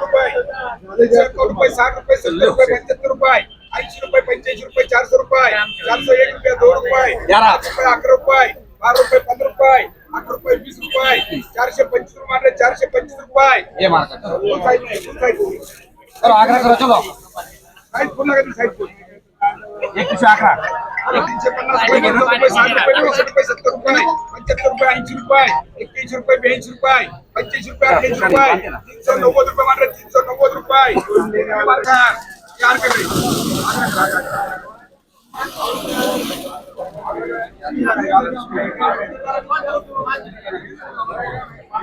रुपये. एकावन्न रुपये साठ रुपये सत्तर रुपये पंच्याहत्तर रुपये ऐंशी रुपये पंच्याऐंशी रुपये चारशे रुपये चारशे एक रुपये दोन रुपये अकरा रुपये बारा रुपये पंधरा रुपये अकरा रुपये वीस रुपये चारशे पंचवीस रुपये चारशे पंचवीस रुपये. आग्रा करो चलो. साईज फुल लागेल साईज फुल एकशे अकरा. तीनशे पन्नास रुपये पन्नास रुपये साठ रुपये नऊशे रुपये सत्तर रुपये पंच्याहत्तर रुपये ऐंशी रुपये एक्क्याऐंशी रुपये ब्याऐंशी रुपये पंच्याऐंशी रुपये अठ्ठ्याऐंशी रुपये तीनशे नव्वद रुपये मात्र तीनशे नव्वद रुपये चार कडे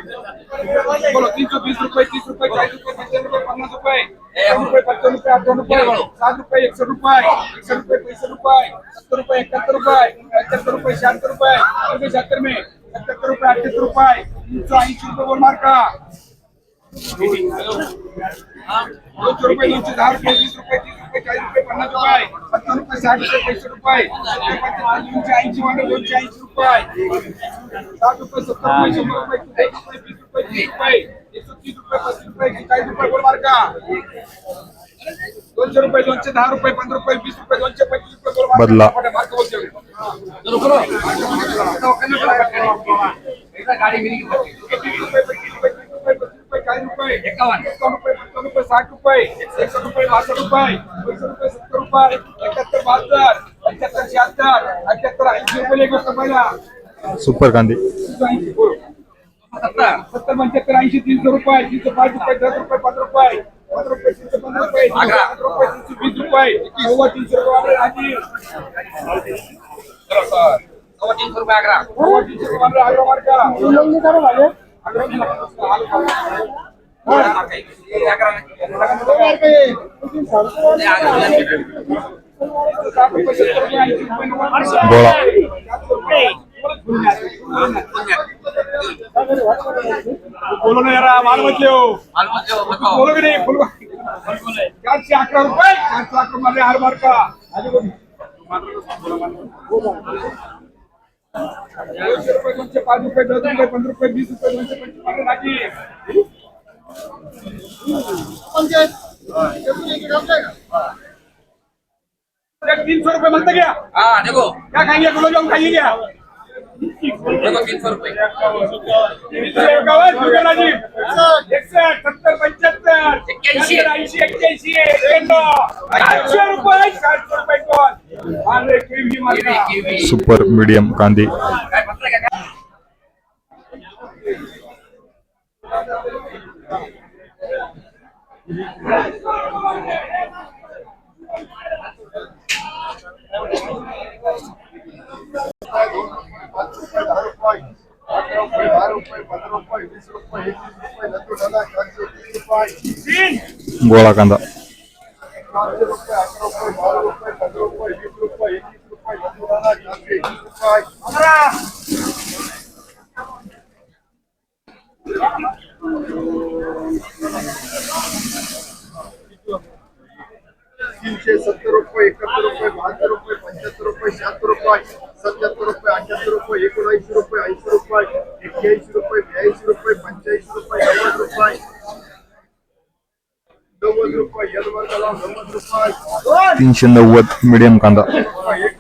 बोलो तीन सौ बीस रुपये तीस रुपये चालीस रुपये पचास रुपये पन्नास पचास रुपये पचपन रुपये अठावन रुपये सात रुपये एकसठ रुपये एकसठ रुपये पैंसठ रुपये सत्तर रुपये इकहत्तर रुपये पचहत्तर रुपये छिहत्तर रुपये रुपये छिहत्तर में सत्तर रुपये अठहत्तर रुपये तीन सौ ऐंशी रुपये बोल मार्का दोनशे रुपये दोनशे दहा रुपये वीस रुपये तीस रुपये रुपये पन्नास रुपये सत्तर रुपये साठ रुपये पैंसठ रुपये दोनशे ऐंशी म्हणजे दोनशे ऐंशी रुपये साठ रुपये सत्तर रुपये शंभर रुपये वीस रुपये तीस रुपये एकशे तीस रुपये पस्तीस रुपये चाळीस रुपये बोल मार्का दोनशे रुपये दोनशे दहा रुपये पंधरा रुपये वीस रुपये दोनशे पंचवीस रुपये बोल बदला. मार्का बोलते गाडी मिली रुपये पंचवीस रुपये तीस रुपये चाळीस रुपये एकावन्न. एकावन्न रुपये साठ रुपये एकसष्ट रुपये बासष्ट रुपये दोनशे रुपये सत्तर रुपये एकाहत्तर बहात्तर पंच्याहत्तर शहात्तर अठ्याहत्तर ऐंशी रुपये एक वाजता पहिला सुपर कांदे. सत्तर सत्तर पंच्याहत्तर ऐंशी तीनशे रुपये तीनशे पाच रुपये दस रुपये पंधरा रुपये पंधरा रुपये तीनशे पंधरा रुपये तीनशे अकरा. अकरा रुपये तीनशे वीस रुपये नव्वद तीनशे रुपये राज़ी चलो सर सव्वा तीनशे रुपये आग्रा. नव्वद तीनशे रुपये अकरा मार्का आग्रा गोळा बोलो ना यार माल मत लो बोलो की नहीं बोलो चारशे अकरा रुपये चारशे अकरा मध्ये हार मार का रुपये दोनशे पाच रुपये दस रुपये पंधरा रुपये वीस रुपये दोनशे पंचवीस तीन सौ रुपये म्हणता क्या हाँ देखो क्या खाएँगे गुलाब जामुन खाइए क्या देखो तीन सौ किवी सुपर मीडियम कांदे का काय तीन गोळा कांदा पंधरा तीनशे सत्तर रुपये एकाहत्तर रुपये बहात्तर रुपये पंच्याहत्तर रुपये शहात्तर रुपये सत्याहत्तर रुपये अठ्याहत्तर रुपये एकोणऐंशी रुपये ऐंशी रुपये एक्क्याऐंशी रुपये ब्याऐंशी रुपये पंच्याऐंशी रुपये नव्वद रुपये. नव्वद रुपये यल वर्गाला नव्वद रुपये. तीनशे नव्वद मीडियम कांदा. एक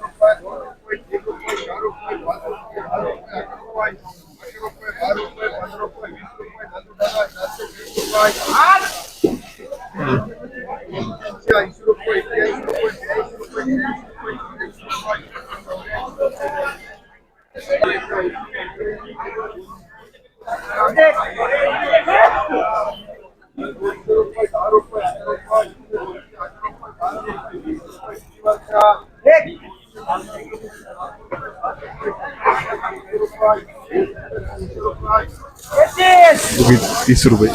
रुपये दोन रुपये तीन रुपये चार रुपये पाच रुपये दहा रुपये अकरा रुपये अकरा रुपये बारा रुपये पंधरा रुपये वीस रुपये नंदुरबार चारशे वीस रुपये तीनशे ऐंशी रुपये एक्क्याऐंशी रुपये ब्याऐंशी रुपये त्र्याऐंशी रुपये चौऱ्याऐंशी दोनशे रुपये दहा रुपये अकरा रुपये वीस रुपये अकरा रुपये बारा रुपये वीस रुपये तीस वर्षा तीस रुपये साठ रुपये एकसष्ट रुपये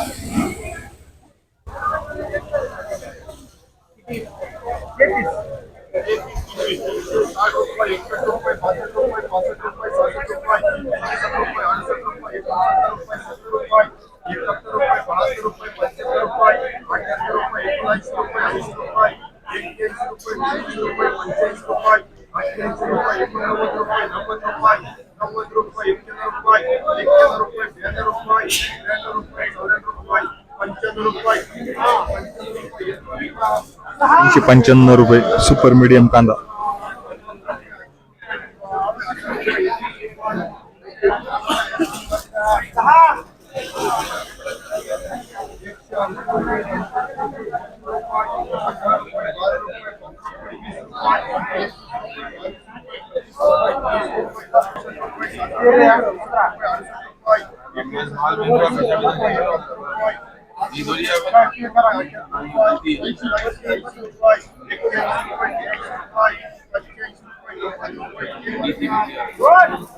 बासष्ट रुपये पंच्याण्णव रुपये सुपर मीडियम कांदा। रुपये trabalho.